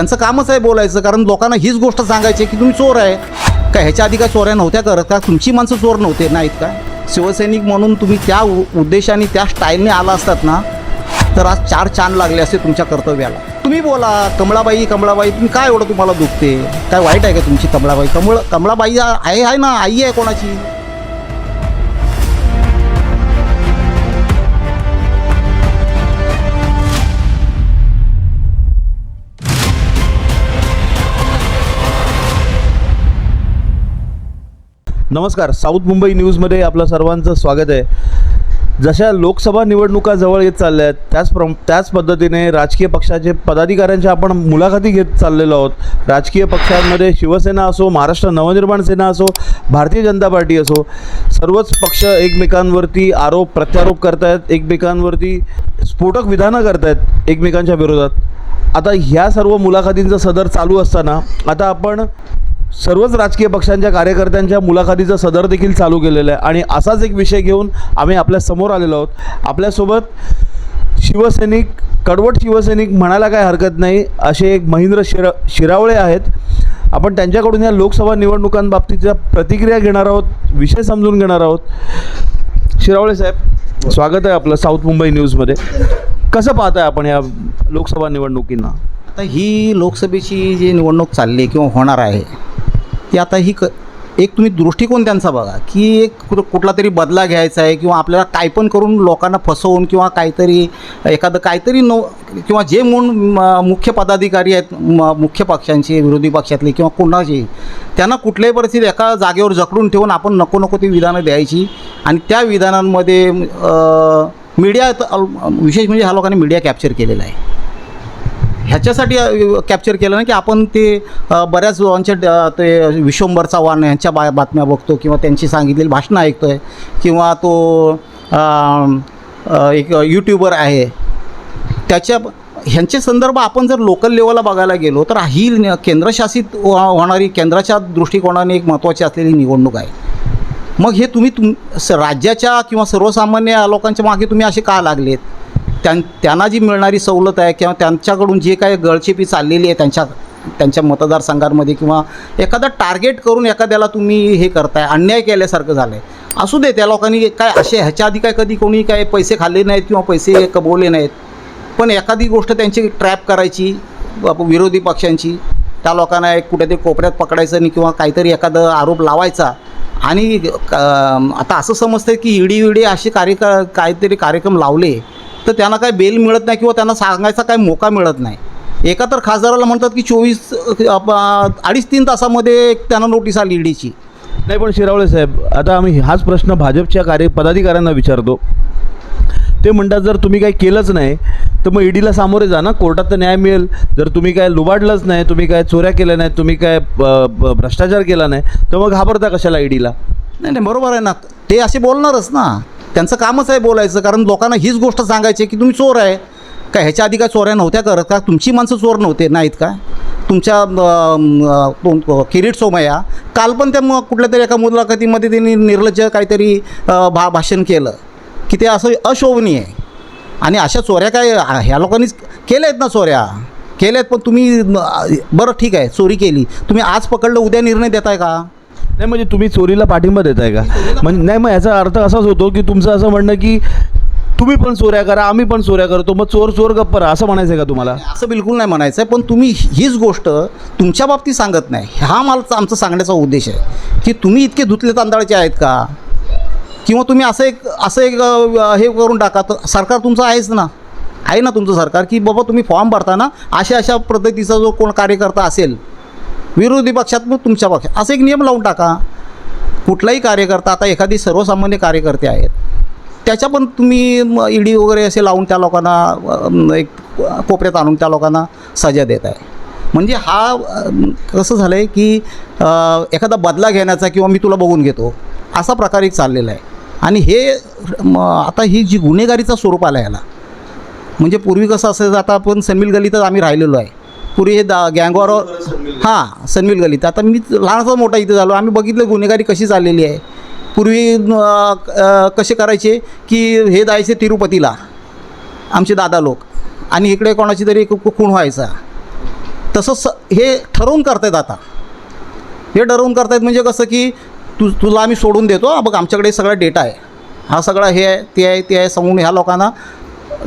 त्यांचं कामच आहे बोलायचं कारण लोकांना हीच गोष्ट सांगायची की तुम्ही चोर आहे. का ह्याच्या आधी काय चोऱ्या नव्हत्या करत का? तुमची माणसं चोर नव्हते नाहीत का? शिवसैनिक म्हणून तुम्ही त्या उ- उद्देशाने त्या स्टाईलने आला असतात ना तर आज चार चांद लागले असते तुमच्या कर्तव्याला. तुम्ही बोला कमळाबाई कमळाबाई तुम्ही काय एवढं तुम्हाला दुखते? काय वाईट आहे का तुमची कमळाबाई? कमळ कमळाबाई आहे आहे ना आई आहे कोणाची? नमस्कार साऊथ मुंबई न्यूजमध्ये आपलं सर्वांचं स्वागत आहे. जशा लोकसभा निवडणुका जवळ येत चालल्या आहेत त्याच प्र त्याच पद्धतीने राजकीय पक्षाचे पदाधिकाऱ्यांच्या आपण मुलाखती घेत चाललेलो आहोत. राजकीय पक्षांमध्ये शिवसेना असो महाराष्ट्र नवनिर्माण सेना असो भारतीय जनता पार्टी असो सर्वच पक्ष एकमेकांवरती आरोप प्रत्यारोप करतायत एकमेकांवरती स्फोटक विधानं करतायत एकमेकांच्या विरोधात. आता ह्या सर्व मुलाखतींचं सदर चालू असताना आता आपण सर्वच राजकीय पक्षांच्या कार्यकर्त्यांच्या मुलाखतीचं सदर देखील चालू केलेलं आहे. आणि असाच एक विषय घेऊन आम्ही आपल्यासमोर आलेलो आहोत. आपल्यासोबत शिवसैनिक कडवट शिवसैनिक म्हणायला काय हरकत नाही असे एक महेंद्र शिरा शिरावळे आहेत. आपण त्यांच्याकडून या लोकसभा निवडणुकांबाबतीच्या प्रतिक्रिया घेणार आहोत विषय समजून घेणार आहोत. शिरावळे साहेब स्वागत आहे आपलं साऊथ मुंबई न्यूजमध्ये. कसं पाहताय आपण या लोकसभा निवडणुकींना? आता ही लोकसभेची जी निवडणूक चालली किंवा होणार आहे की आता ही क एक तुम्ही दृष्टिकोन त्यांचा बघा की एक कुठला तरी बदला घ्यायचा आहे किंवा आपल्याला काय पण करून लोकांना फसवून किंवा काहीतरी एखादं काहीतरी नो किंवा जे म्हणून म- मुख्य पदाधिकारी आहेत म- मुख्य पक्षांचे विरोधी पक्षातले किंवा कोणाचे त्यांना कुठल्याही परिस्थितीत एका जागेवर जकडून ठेवून आपण नको नको ती विधानं द्यायची. आणि त्या विधानांमध्ये मीडिया विशेष म्हणजे ह्या लोकांनी मीडिया कॅप्चर केलेला आहे. ह्याच्यासाठी कॅप्चर केलं ना की आपण ते बऱ्याच लोकांच्या ड- ते विश्वंभर चव्हाण यांच्या बा बातम्या बघतो किंवा त्यांची सांगितलेली भाषणं ऐकतो आहे किंवा तो एक यूट्यूबर आहे. त्याच्या ह्यांचे संदर्भ आपण जर लोकल लेवलला बघायला गेलो तर ही न- केंद्रशासित हो, होणारी केंद्राच्या दृष्टिकोनाने एक महत्त्वाची असलेली निवडणूक आहे. मग हे तुम्ही तुम स राज्याच्या किंवा सर्वसामान्य लोकांच्या मागे तुम्ही असे का लागलेत? त्यां त्यांना जी मिळणारी सवलत आहे किंवा त्यांच्याकडून जे काही गळचेपी चाललेली आहे त्यांच्या त्यांच्या मतदारसंघांमध्ये किंवा एखादा टार्गेट करून एखाद्याला तुम्ही हे करताय अन्याय केल्यासारखं झालं आहे असू दे त्या लोकांनी काय असे ह्याच्या आधी काय कधी कोणी काय पैसे खाल्ले नाहीत किंवा पैसे कमवले नाहीत पण एखादी गोष्ट त्यांची ट्रॅप करायची विरोधी पक्षांची त्या लोकांना एक कुठेतरी कोपऱ्यात पकडायचं आणि किंवा काहीतरी एखादा आरोप लावायचा आणि आता असं समजतं की ईडी विडी असे कार्यक काहीतरी कार्यक्रम लावले तर त्यांना काय बेल मिळत नाही किंवा त्यांना सांगायचा काय मोका मिळत नाही. एका तर खासदाराला म्हणतात की चोवीस अडीच तीन तासामध्ये त्यांना नोटीस आली ईडीची. नाही पण शिरावळे साहेब आता आम्ही हाच प्रश्न भाजपच्या कार्य पदाधिकाऱ्यांना विचारतो. ते म्हणतात जर तुम्ही काही केलंच नाही तर मग ईडीला सामोरे जा ना कोर्टात तर न्याय मिळेल. जर तुम्ही काय लुबाडलंच नाही तुम्ही काय चोऱ्या केल्या नाहीत तुम्ही काय भ्रष्टाचार केला नाही तर मग घाबरता कशाला ईडीला? नाही नाही बरोबर आहे ना. ते असे बोलणारच ना. त्यांचं कामच आहे बोलायचं कारण लोकांना हीच गोष्ट सांगायची की तुम्ही चोर आहे. का ह्याच्या आधी काय चोऱ्या नव्हत्या करत का? तुमची माणसं चोर नव्हते नाहीत का? तुमच्या किरीट सोमय्या काल पण त्या मग कुठल्या तरी एका मुलाखतीमध्ये त्यांनी निर्लज्ज काहीतरी भा भाषण केलं की ते असं अशोभनीय आहे. आणि अशा चोऱ्या काय ह्या लोकांनीच केल्या आहेत ना चोऱ्या? केल्या आहेत पण तुम्ही बरं ठीक आहे चोरी केली. तुम्ही आज पकडलं उद्या निर्णय देताय का? नाही म्हणजे तुम्ही चोरीला पाठिंबा देताय का? म्हणजे नाही मग याचा अर्थ असाच होतो की तुमचं असं म्हणणं की तुम्ही पण चोऱ्या करा आम्ही पण चोऱ्या करतो मग चोर चोर गप्प राहा असं म्हणायचं आहे का तुम्हाला? असं बिलकुल नाही म्हणायचं आहे पण तुम्ही हीच गोष्ट तुमच्या बाबतीत सांगत नाही. हा मला आमचा सांगण्याचा उद्देश आहे. की तुम्ही इतके धुतले तांदळाचे आहेत का? किंवा तुम्ही असं एक असं एक हे करून टाका तर सरकार तुमचं आहेच ना. आहे ना तुमचं सरकार की बाबा तुम्ही फॉर्म भरताना अशा अशा पद्धतीचा जो कोण कार्यकर्ता असेल विरोधी पक्षात मग तुमच्या पक्षात असं एक नियम लावून टाका. कुठलाही कार्यकर्ता आता एखादी सर्वसामान्य कार्यकर्ते आहेत त्याच्या पण तुम्ही ईडी वगैरे असे लावून त्या लोकांना एक कोपऱ्यात आणून त्या लोकांना सजा देत आहे. म्हणजे हा कसं झालं आहे की एखादा बदला घेण्याचा किंवा मी तुला बघून घेतो असा प्रकार एक चाललेला आहे. आणि हे आता ही जी गुन्हेगारीचा स्वरूप आला याला म्हणजे पूर्वी कसं असायचं आता आपण सनमिल गलीतच आम्ही राहिलेलो आहे. पूर्वी हे दा गँगवॉर हां सनमिल गलीत आता मी लहानसा मोठा इथे झालो. आम्ही बघितलं गुन्हेगारी कशी चाललेली आहे. पूर्वी कसे करायचे की हे जायचे तिरुपतीला. आमचे दादा लोक. आणि इकडे कोणाची तरी खूण व्हायचा. तसं स हे ठरवून करतायत आता. हे ठरवून करतायत म्हणजे कसं की तू तुला आम्ही सोडून देतो. बघ आमच्याकडे सगळा डेटा आहे. हा सगळा हे आहे ते आहे ते आहे सांगून ह्या लोकांना.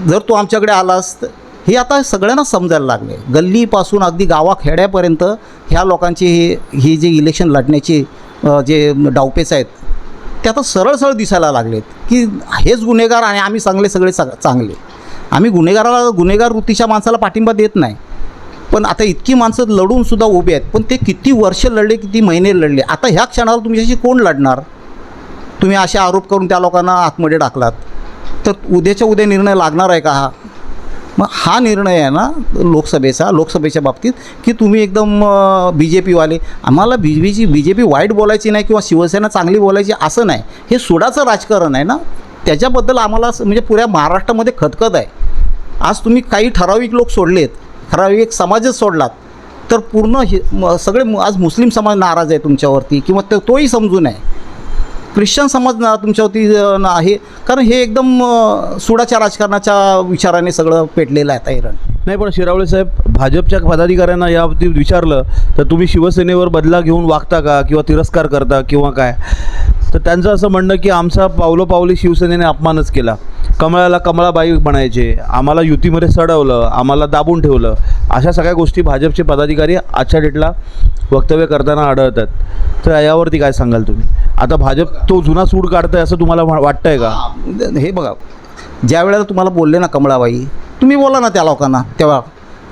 जर तू आमच्याकडे आलास तर हे आता सगळ्यांना समजायला लागले. गल्लीपासून अगदी गावाखेड्यापर्यंत ह्या लोकांची हे ही जी इलेक्शन लढण्याची जे डावपेच आहेत ते आता सरळ सरळ दिसायला लागलेत की हेच गुन्हेगार आणि आम्ही चांगले सगळे सग चांगले. आम्ही गुन्हेगाराला गुन्हेगार वृत्तीच्या माणसाला पाठिंबा देत नाही. पण आता इतकी माणसं लढूनसुद्धा उभी आहेत. पण ते किती वर्ष लढले किती महिने लढले? आता ह्या क्षणाला तुमच्याशी कोण लढणार? तुम्ही असे आरोप करून त्या लोकांना आतमध्ये टाकलात. तर उद्याच्या उद्या निर्णय लागणार आहे का हा? मग हा निर्णय आहे ना लोकसभेचा लोकसभेच्या बाबतीत की तुम्ही एकदम बी जे पीवाले आम्हाला बी बीची बी जे पी वाईट बोलायची नाही किंवा शिवसेना चांगली बोलायची असं नाही. हे सुडाचं राजकारण आहे ना त्याच्याबद्दल आम्हाला असं म्हणजे पुऱ्या महाराष्ट्रामध्ये खतखत आहे. आज तुम्ही काही ठराविक लोक सोडलेत ठराविक समाजच सोडलात तर पूर्ण हे सगळे आज मुस्लिम समाज नाराज आहे तुमच्यावरती किंवा तो तोही समजून आहे ख्रिश्चन समाज ना तुमच्यावरती आहे. कारण हे एकदम सुडाच्या राजकारणाच्या विचाराने सगळं पेटलेलं आहे आता नाही पण शिरावळे साहेब भाजपच्या पदाधिकाऱ्यांना याबाबतीत विचारलं तर तुम्ही शिवसेनेवर बदला घेऊन वागता का? किंवा तिरस्कार करता किंवा काय? तर त्यांचं असं म्हणणं की आमचा पावलोपावली शिवसेनेने अपमानच केला. कमळाला कमळाबाई म्हणायचे आम्हाला युतीमध्ये सडवलं आम्हाला दाबून ठेवलं. अशा सगळ्या गोष्टी भाजपचे पदाधिकारी आजच्या डेटला वक्तव्य करताना आढळतात. तर यावरती काय सांगाल तुम्ही? आता भाजप तो जुना सूड काढतंय असं तुम्हाला वा- वाटतंय का? हे बघा ज्या वेळेला तुम्हाला बोलले ना कमळाबाई तुम्ही बोला ना त्या लोकांना तेव्हा.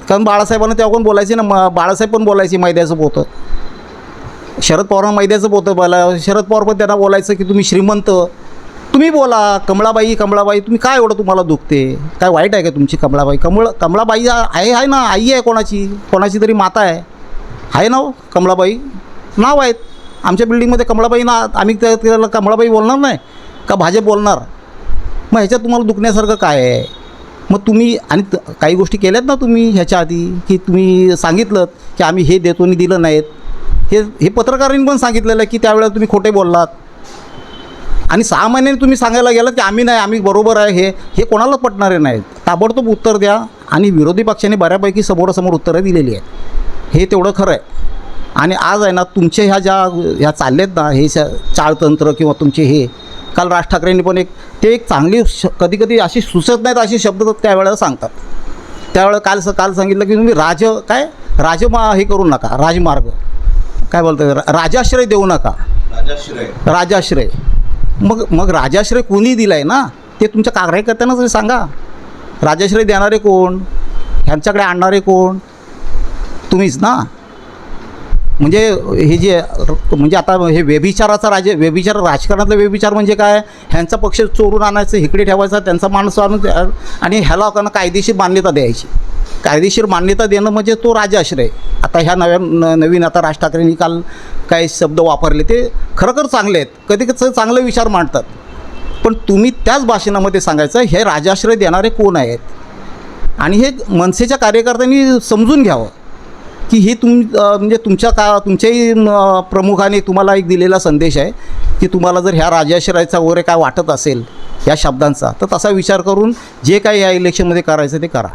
कारण बाळासाहेबांना तेव्हा कोण बोलायचे ना म बाळासाहेब पण बोलायचे मैद्याचं पोतं. शरद पवारांना मैद्याचं पोतं बोला शरद पवार पण त्यांना बोलायचं की तुम्ही श्रीमंत. तुम्ही बोला कमळाबाई कमळाबाई तुम्ही काय एवढं तुम्हाला दुखते? काय वाईट आहे का तुमची कमळाबाई? कमळ कमळाबाई आहे आहे ना आई आहे कोणाची? कोणाची तरी माता आहे. आहे ना हो कमळाबाई? नाव आहेत. आमच्या बिल्डिंगमध्ये कमळाबाई ना आम्ही त्या त्याला कमळाबाई बोलणार नाही का भाजप बोलणार? मग ह्याच्यात तुम्हाला दुखण्यासारखं काय आहे? मग तुम्ही आणि त- काही गोष्टी केल्यात ना तुम्ही ह्याच्या आधी की तुम्ही सांगितलं की आम्ही हे देतो आणि दिलं नाहीत? हे हे पत्रकारांनी पण सांगितलेलं आहे की त्यावेळेला तुम्ही खोटे बोललात. आणि सहा महिन्याने तुम्ही सांगायला गेलात की आम्ही नाही आम्ही बरोबर आहे हे हे कोणाला पटणारे नाहीत? ताबडतोब उत्तर द्या. आणि विरोधी पक्षाने बऱ्यापैकी समोरासमोर उत्तरं दिलेली आहेत. हे तेवढं खरं आहे. आणि आज आहे ना तुमचे ह्या ज्या ह्या चाललेत ना हे श- चाळतंत्र किंवा तुमचे हे काल राज ठाकरेंनी पण एक ते एक चांगली श कधी कधी अशी सुचत नाहीत असे शब्द त्यावेळेला सांगतात. त्यावेळेला काल स काल सांगितलं की तुम्ही राज काय? राजमा हे करू नका राजमार्ग. काय बोलतं राजाश्रय देऊ नका. राजाश्रय. मग मग राजाश्रय कोणी दिला आहे ना? ते तुमच्या कार्यकर्त्यांना तरी सांगा. राजाश्रय देणारे कोण? ह्यांच्याकडे आणणारे कोण? तुम्हीच ना? म्हणजे हे जे म्हणजे आता हे व्यभिचाराचा राजे व्यभिचार राजकारणातलं व्यभिचार म्हणजे काय? ह्यांचा पक्ष चोरून आणायचं इकडे ठेवायचा त्यांचा माणूस आणून आणि ह्याला लोकांना कायदेशीर मान्यता द्यायची. कायदेशीर मान्यता देणं म्हणजे तो राजाश्रय आता ह्या नव्या न नवीन आता राज ठाकरेंनी काल काही शब्द वापरले ते खरोखर चांगले आहेत. कधी कधी चांगले विचार मांडतात. पण तुम्ही त्याच भाषणामध्ये सांगायचं हे राजाश्रय देणारे कोण आहेत? आणि हे मनसेच्या कार्यकर्त्यांनी समजून घ्यावं. की ही तुम म्हणजे तुमच्या का तुमच्याही प्रमुखाने तुम्हाला एक दिलेला संदेश आहे की तुम्हाला जर ह्या राजाश्रयाचा वगैरे काय वाटत असेल या शब्दांचा तर तसा विचार करून जे काही या इलेक्शनमध्ये करायचं ते करा.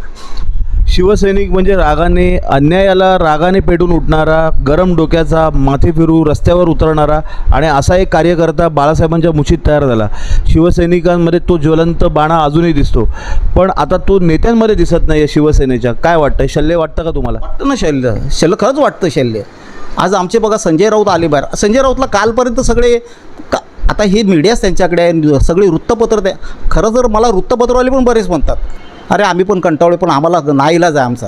शिवसैनिक म्हणजे रागाने अन्यायाला रागाने पेटून उठणारा गरम डोक्याचा माथे फिरू रस्त्यावर उतरणारा आणि असा एक कार्यकर्ता बाळासाहेबांच्या मुशीत तयार झाला. शिवसैनिकांमध्ये तो ज्वलंत बाणा अजूनही दिसतो. पण आता तो नेत्यांमध्ये दिसत नाही आहे शिवसेनेच्या. काय वाटतं शल्य वाटतं का तुम्हाला? वाटतं ना शल्य. शल्य खरंच वाटतं शल्य. आज आमचे बघा संजय राऊत आले बाहेर संजय राऊतला कालपर्यंत सगळे का आता हे मीडियाच त्यांच्याकडे आहे. सगळे वृत्तपत्र द्या खरं तर मला वृत्तपत्रवाले पण बरेच म्हणतात. अरे आम्ही पण कंटाळलो पण आम्हाला नाईलाज आहे आमचा.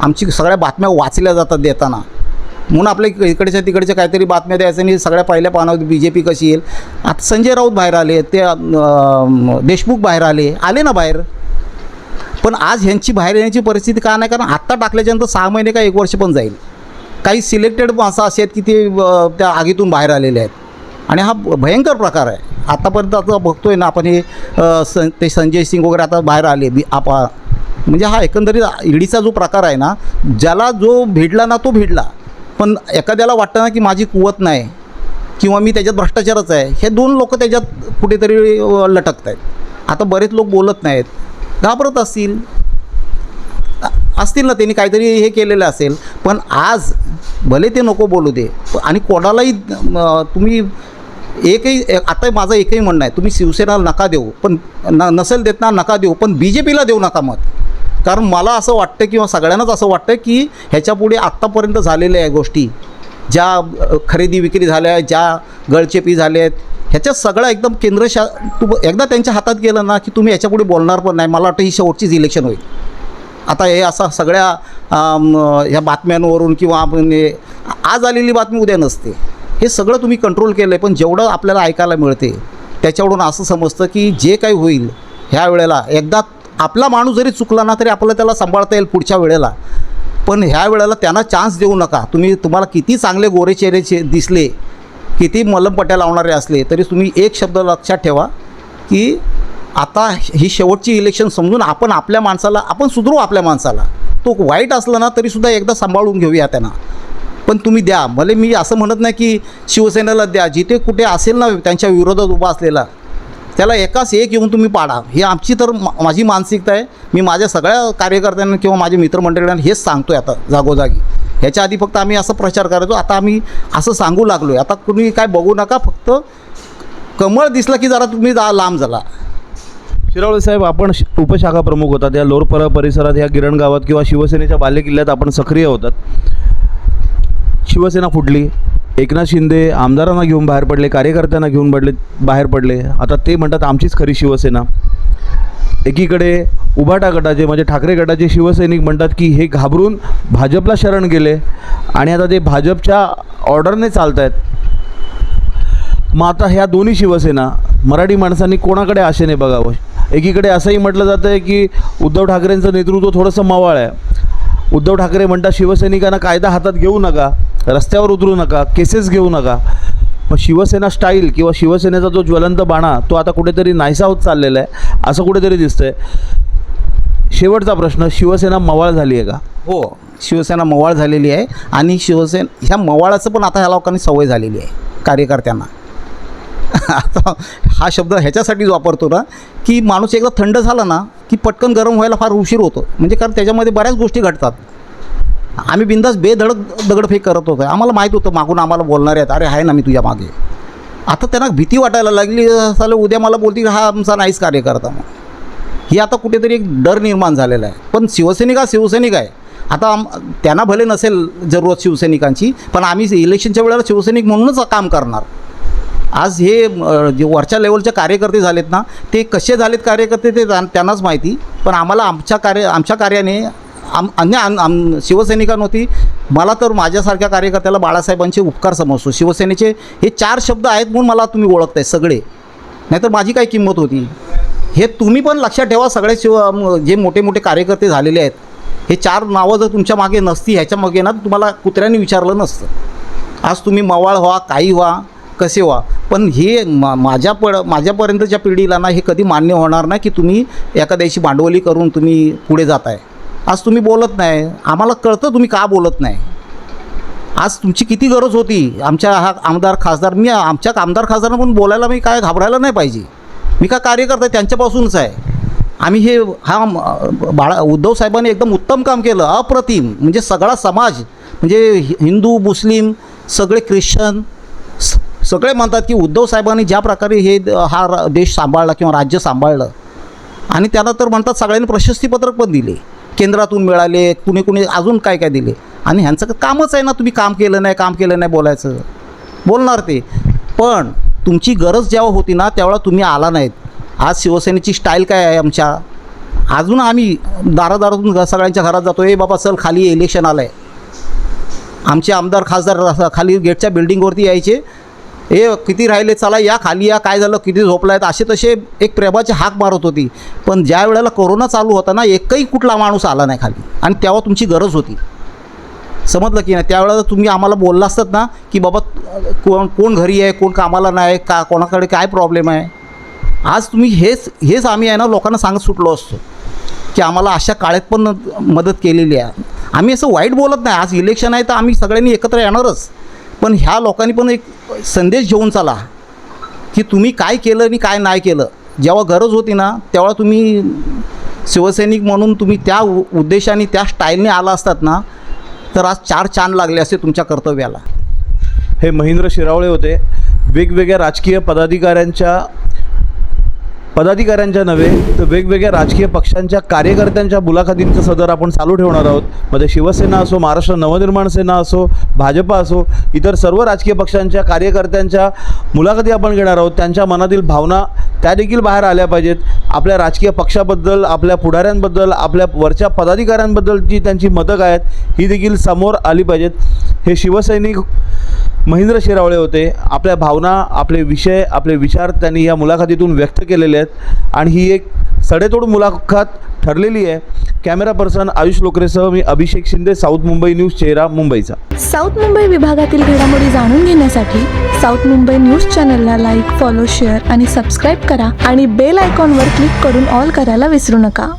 आमची सगळ्या बातम्या वाचल्या जातात देताना. म्हणून आपल्या इकडच्या तिकडच्या काहीतरी बातम्या द्यायचं आणि सगळ्या पहिल्या पानावर बी जे पी कशी येईल. आता संजय राऊत बाहेर आले ते देशमुख बाहेर आले आले ना बाहेर. पण आज ह्यांची बाहेर येण्याची परिस्थिती का नाही? कारण आत्ता टाकल्याच्यानंतर सहा महिने का एक वर्ष पण जाईल. काही सिलेक्टेड माणसं असे आहेत की ते त्या आगीतून बाहेर आलेले आहेत. आणि हा भयंकर प्रकार आहे. आतापर्यंत आता बघतोय ना आपण हे सं ते संजय सिंग वगैरे आता बाहेर आले बी आपा म्हणजे हा एकंदरीत ईडीचा जो प्रकार आहे ना ज्याला जो भिडला ना तो भिडला. पण एखाद्याला वाटतं ना की माझी कुवत नाही किंवा मी त्याच्यात भ्रष्टाचारच आहे हे दोन लोक त्याच्यात कुठेतरी लटकत आहेत आता बरेच लोक बोलत नाहीत. घाबरत असतील. असतील ना त्यांनी काहीतरी हे केलेलं असेल. पण आज भले ते नको बोलू दे आणि कोणालाही तुम्ही एकही आता माझं एकही म्हणणं आहे तुम्ही शिवसेनाला नका देऊ पण न नसेल देत ना नका देऊ पण बी जे पीला देऊ नका मत. कारण मला असं वाटतं किंवा सगळ्यांनाच असं वाटतं की ह्याच्यापुढे आत्तापर्यंत झालेल्या आहे गोष्टी ज्या खरेदी विक्री झाल्या ज्या गळचेपी झाल्या आहेत ह्याच्यात सगळं एकदम केंद्र शा तू एकदा त्यांच्या हातात गेलं ना की तुम्ही ह्याच्यापुढे बोलणार पण नाही. मला वाटतं ही शेवटचीच इलेक्शन होईल. आता हे असं सगळ्या ह्या बातम्यांवरून किंवा आज आलेली बातमी उद्या नसते. हे सगळं तुम्ही कंट्रोल केलं आहे पण जेवढं आपल्याला ऐकायला मिळते त्याच्यावरून असं समजतं की जे काही होईल ह्या वेळेला एकदा आपला माणूस जरी चुकला ना तरी आपल्याला त्याला सांभाळता येईल पुढच्या वेळेला. पण ह्या वेळेला त्यांना चान्स देऊ नका. तुम्ही तुम्हाला किती चांगले गोरे चेहरे दिसले किती मलमपट्या लावणारे असले तरी तुम्ही एक शब्द लक्षात ठेवा की आता ही शेवटची इलेक्शन समजून आपण आपल्या माणसाला आपण सुधरू आपल्या माणसाला. तो वाईट असला ना तरीसुद्धा एकदा सांभाळून घेऊया त्यांना. पण तुम्ही द्या. भले मी असं म्हणत नाही की शिवसेनेला द्या. जिथे कुठे असेल ना त्यांच्या विरोधात उभा असलेला त्याला एकाच एक येऊन तुम्ही पाडा. ही आमची तर मा- माझी मानसिकता आहे. मी माझ्या सगळ्या कार्यकर्त्यांना किंवा माझ्या मित्रमंडळींना हेच सांगतो आहे आता जागोजागी. ह्याच्या आधी फक्त आम्ही असं प्रचार करायचो. आता आम्ही असं सांगू लागलो आहे आता तुम्ही काय बघू नका. फक्त कमळ दिसलं की जरा तुम्ही जा लांब झाला शिरावळे साहेब आपण श- उपशाखा प्रमुख होतात. या लोरपरा परिसरात या गिरण गावात किंवा शिवसेनेच्या बालेकिल्ल्यात आपण सक्रिय होतात. शिवसेना फुटली एकनाथ शिंदे आमदारांना घेऊन बाहेर पडले कार्यकर्त्यांना घेऊन पडले बाहेर पडले. आता ते म्हणतात आमचीच खरी शिवसेना. एकीकडे उभाटा गटाचे म्हणजे ठाकरे गटाचे शिवसैनिक म्हणतात की हे घाबरून भाजपला शरण गेले आणि आता ते भाजपच्या ऑर्डरने चालत आहेत मग आता ह्या दोन्ही शिवसेना मराठी माणसांनी कोणाकडे आशेने बघावं? एकीकडे असंही म्हटलं जातं आहे की उद्धव ठाकरेंचं नेतृत्व थोडंसं मवाळ आहे. उद्धव ठाकरे म्हणतात शिवसैनिकांना कायदा हातात घेऊ नका. रस्त्यावर उतरू नका केसेस घेऊ नका. मग शिवसेना स्टाईल किंवा शिवसेनेचा जो ज्वलंत बाणा तो आता कुठेतरी नाहीसा होत चाललेला आहे असं कुठेतरी दिसतंय. शेवटचा प्रश्न शिवसेना मवाळ झाली आहे का? हो शिवसेना मवाळ झालेली आहे आणि शिवसेन ह्या मवाळाचं पण आता ह्या लोकांनी सवय झालेली आहे कार्यकर्त्यांना. आता हा शब्द ह्याच्यासाठीच वापरतो ना की माणूस एकदा थंड झाला ना की पटकन गरम व्हायला फार उशीर होतो. म्हणजे कारण त्याच्यामध्ये बऱ्याच गोष्टी घडतात. आम्ही बिंदास बेधडक दगडफेक करत होतो. आम्हाला माहीत होतं मागून आम्हाला बोलणारे आहेत. अरे आहे ना मी तुझ्या मागे. आता त्यांना भीती वाटायला लागली. चालेल उद्या मला बोलतील हा आमचा नाहीच कार्यकर्ता मग ही आता कुठेतरी एक डर निर्माण झालेला आहे. पण शिवसैनिक हा शिवसैनिक आहे. आता आम त्यांना भले नसेल जरूरत शिवसैनिकांची पण आम्ही इलेक्शनच्या वेळेला शिवसैनिक म्हणूनच काम करणार. आज हे जे वरच्या लेवलचे कार्यकर्ते झालेत ना ते कसे झालेत कार्यकर्ते ते त्यांनाच माहिती. पण आम्हाला आमच्या कार्य आमच्या कार्याने आम अन्य आम आम शिवसैनिकांवरती मला तर माझ्यासारख्या कार्यकर्त्याला बाळासाहेबांचे उपकार समजतो. शिवसेनेचे हे चार शब्द आहेत म्हणून मला तुम्ही ओळखताय सगळे. नाहीतर माझी काय किंमत होती? हे तुम्ही पण लक्षात ठेवा सगळे शिव जे मोठे मोठे कार्यकर्ते झालेले आहेत. हे चार नावं जर तुमच्या मागे नसती ह्याच्या मागे ना तुम्हाला कुत्र्याने विचारलं नसतं. आज तुम्ही मवाळ व्हा काही व्हा कसे व्हा. पण हे मा माझ्या पड माझ्यापर्यंतच्या पिढीला ना हे कधी मान्य होणार नाही की तुम्ही एखाद्याशी भांडवली करून तुम्ही पुढे जाताय. आज तुम्ही बोलत नाही. आम्हाला कळतं तुम्ही का बोलत नाही. आज तुमची किती गरज होती? आमच्या हा आमदार खासदार मी आमच्या आमदार खासदारांना पण बोलायला मी काय घाबरायला नाही पाहिजे. मी का कार्यकर्ता त्यांच्यापासूनच आहे. आम्ही हे हा बाळा उद्धव साहेबांनी एकदम उत्तम काम केलं. अप्रतिम. म्हणजे सगळा समाज म्हणजे हि- हिंदू मुस्लिम सगळे ख्रिश्चन स- सगळे म्हणतात की उद्धव साहेबांनी ज्या प्रकारे हे द- हा रा- देश सांभाळला किंवा राज्य सांभाळलं. आणि त्याला तर म्हणतात सगळ्यांनी प्रशस्तीपत्रक पण दिले. केंद्रातून मिळाले कुणी कुणी अजून काय काय दिले? आणि ह्यांचं कामच आहे ना तुम्ही काम केलं नाही काम केलं नाही बोलायचं? बोलणार ते. पण तुमची गरज जेव्हा होती ना तेव्हा तुम्ही आला नाहीत. आज शिवसेनेची स्टाईल काय आहे आमच्या? अजून आम्ही दारादारातून सगळ्यांच्या घरात जातो. ए बाबा चल खाली इलेक्शन आलं आहे आमचे आमदार खासदार खाली गेटच्या बिल्डिंगवरती यायचे. ए किती राहिले? चला या खाली या. काय झालं? किती झोपला आहेत असे तसे एक प्रेमाचे हाक मारत होती. पण ज्या वेळेला कोरोना चालू होता ना एकही कुठला माणूस आला नाही खाली. आणि तेव्हा तुमची गरज होती. समजलं की नाही? त्यावेळेला तुम्ही आम्हाला बोलला असतात ना की बाबा कोण कोण घरी आहे? कोण कामाला नाही? का कोणाकडे काय प्रॉब्लेम आहे? आज तुम्ही हेच हेच आम्ही आहे ना लोकांना सांगत सुटलो असतो. की आम्हाला अशा काळात पण मदत केलेली आहे. आम्ही असं वाईट बोलत नाही. आज इलेक्शन आहे तर आम्ही सगळ्यांनी एकत्र येणारच. पण ह्या लोकांनी पण एक संदेश घेऊन चाला की तुम्ही काय केलं आणि काय नाही केलं. जेव्हा गरज होती ना तेव्हा तुम्ही शिवसैनिक म्हणून तुम्ही त्या उ उद्देशाने त्या स्टाईलने आला असतात ना तर आज चार चांद लागले असते तुमच्या कर्तव्याला. हे महेंद्र शिरावळे होते. वेगवेगळ्या राजकीय पदाधिकाऱ्यांच्या पदाधिकाऱ्यांच्या नव्हे तर वेगवेगळ्या राजकीय पक्षांच्या कार्यकर्त्यांच्या मुलाखतींचं सदर आपण चालू ठेवणार आहोत. मध्ये शिवसेना असो महाराष्ट्र नवनिर्माण सेना असो भाजपा असो इतर सर्व राजकीय पक्षांच्या कार्यकर्त्यांच्या मुलाखती आपण घेणार आहोत. त्यांच्या मनातील भावना त्या देखील बाहेर आल्या पाहिजेत. आपल्या राजकीय पक्षाबद्दल आपल्या पुढाऱ्यांबद्दल आपल्या वरच्या पदाधिकाऱ्यांबद्दलची त्यांची मतं काय आहेत ही देखील समोर आली पाहिजेत. हे शिवसैनिक महेंद्र शिरावळे होते. आपल्या भावना आपले विषय आपले विचार त्यांनी या मुलाखतीतून व्यक्त केलेले आहेत. आणि ही एक सडेतोड मुलाखत ठरलेली आहे. कॅमेरा पर्सन आयुष लोकरेसह मी अभिषेक शिंदे साऊथ मुंबई न्यूज चेहरा मुंबईचा. साऊथ मुंबई विभागातील घडामोडी जाणून घेण्यासाठी साऊथ मुंबई न्यूज चॅनलला लाईक फॉलो शेअर आणि सबस्क्राईब करा आणि बेल आयकॉनवर क्लिक करून ऑल करायला विसरू नका.